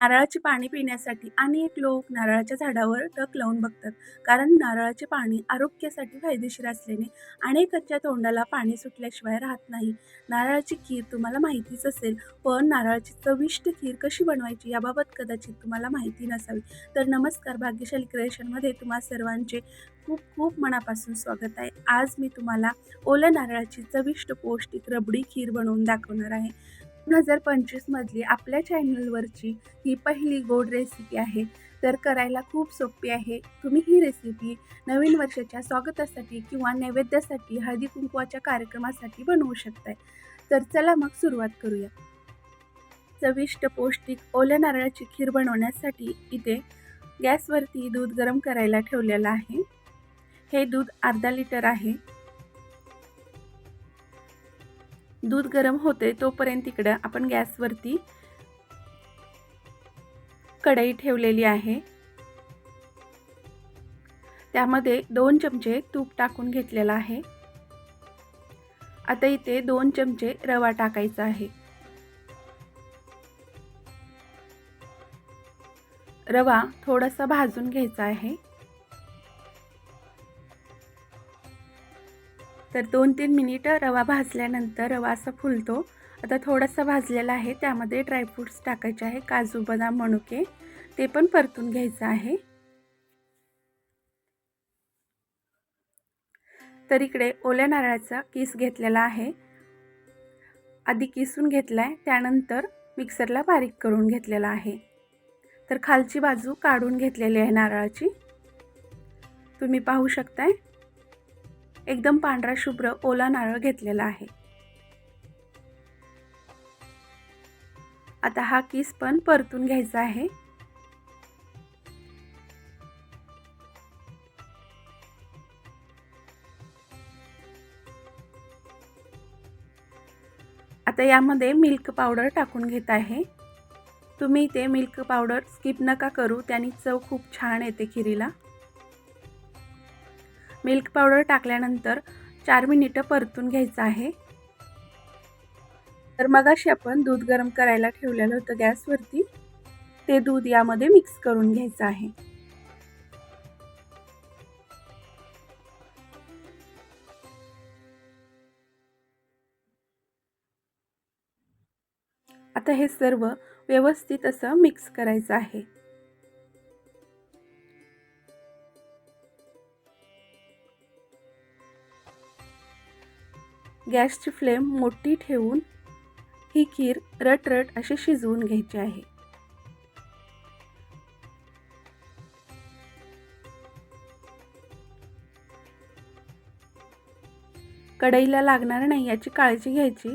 नारळाचे पाणी पिण्यासाठी अनेक लोक नारळाच्या झाडावर टक लावून बघतात. कारण नारळाचे पाणी आरोग्यासाठी फायदेशीर असल्याने अनेकांच्या तोंडाला पाणी सुटल्याशिवाय राहत नाही. नारळाची खीर तुम्हाला माहितीच असेल पण नारळाची चविष्ट खीर कशी बनवायची याबाबत कदाचित तुम्हाला माहिती नसावी. तर नमस्कार भाग्यशाली क्रिएशनमध्ये तुम्हा सर्वांचे खूप खूप मनापासून स्वागत आहे. आज मी तुम्हाला ओल्या नारळाची चविष्ट पौष्टिक रबडी खीर बनवून दाखवणार आहे. दोन हजार पंचवीसमधली आपल्या चॅनलवरची ही पहिली गोड रेसिपी आहे. तर करायला खूप सोपी आहे. तुम्ही ही रेसिपी नवीन वर्षाच्या स्वागतासाठी किंवा नैवेद्यासाठी हळदी कुंकवाच्या कार्यक्रमासाठी बनवू शकताय. तर चला मग सुरुवात करूया. चविष्ट पौष्टिक ओल्या नारळाची खीर बनवण्यासाठी इथे गॅसवरती दूध गरम करायला ठेवलेलं आहे. हे दूध अर्धा लिटर आहे. दूध गरम होते तोपर्यंत इकडं आपण गॅसवरती कढई ठेवलेली आहे. त्यामध्ये दोन चमचे तूप टाकून घेतलेला आहे. आता इथे दोन चमचे रवा टाकायचा आहे. रवा थोडासा भाजून घ्यायचा आहे. तर दोन तीन मिनिटं रवा भाजल्यानंतर रवा असा फुलतो. आता थोडासा भाजलेला आहे त्यामध्ये ड्रायफ्रूट्स टाकायचे आहे काजू बदाम मणुके ते पण परतून घ्यायचं आहे. तर इकडे ओल्या नारळाचा किस घेतलेला आहे. आधी किसून घेतला आहे त्यानंतर मिक्सरला बारीक करून घेतलेला आहे. तर खालची बाजू काढून घेतलेली आहे नारळाची. तुम्ही पाहू शकताय. एकदम पांढरा शुभ्र ओला नारळ घेतलेला आहे. आता हा किस पण परतून घ्यायचा आहे. आता यामध्ये मिल्क पावडर टाकून घेत आहे. तुम्ही ते मिल्क पावडर स्किप नका करू त्याने चव खूप छान येते खिरीला. मिल्क पावडर टाकल्यानंतर चार मिनिटं परतून घ्यायचं आहे. तर मगाशी आपण दूध गरम करायला ठेवलेलं होतं गॅसवरती. ते दूध यामध्ये मिक्स करून घ्यायचं आहे. आता हे सर्व व्यवस्थित असं मिक्स करायचं आहे. गॅसची फ्लेम मोठी ठेवून ही खीर रटरट अशी शिजवून घ्यायची आहे. कढईला लागणार नाही याची काळजी घ्यायची.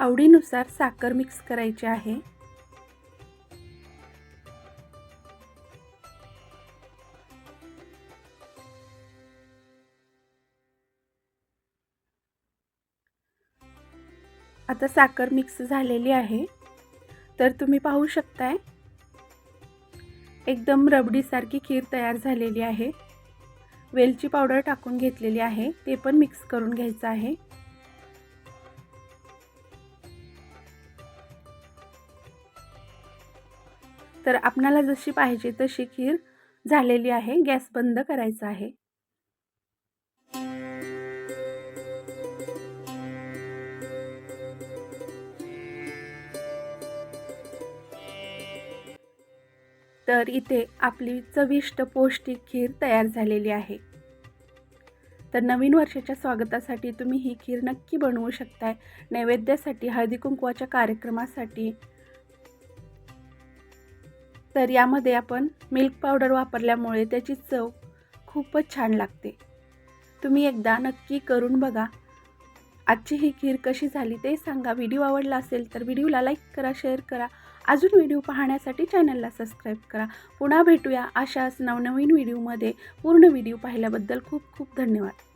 आवडीनुसार साखर मिक्स करायची आहे. आता साखर मिक्स झालेली आहे. तर तुम्ही पाहू शकताय एकदम रबडीसारखी खीर तयार झालेली आहे. वेलची पावडर टाकून घेतलेली आहे ते पण मिक्स करून घ्यायचं आहे. तर आपणाला जशी पाहिजे तशी खीर झालेली आहे गॅस बंद करायचा आहे. तर इथे आपली चविष्ट पौष्टिक खीर तयार झालेली आहे. तर नवीन वर्षाच्या स्वागतासाठी तुम्ही ही खीर नक्की बनवू शकताय. नैवेद्यासाठी हळदी कुंकवाच्या कार्यक्रमासाठी. तर यामध्ये आपण मिल्क पावडर वापरल्यामुळे त्याची चव खूपच छान लागते. तुम्ही एकदा नक्की करून बघा. आजची ही खीर कशी झाली ते सांगा. व्हिडिओ आवडला असेल तर व्हिडिओला लाईक करा शेअर करा. अजून व्हिडिओ पाहण्यासाठी चॅनलला सबस्क्राईब करा. पुन्हा भेटूया अशाच नवनवीन व्हिडिओमध्ये. पूर्ण व्हिडिओ पाहिल्याबद्दल खूप खूप धन्यवाद.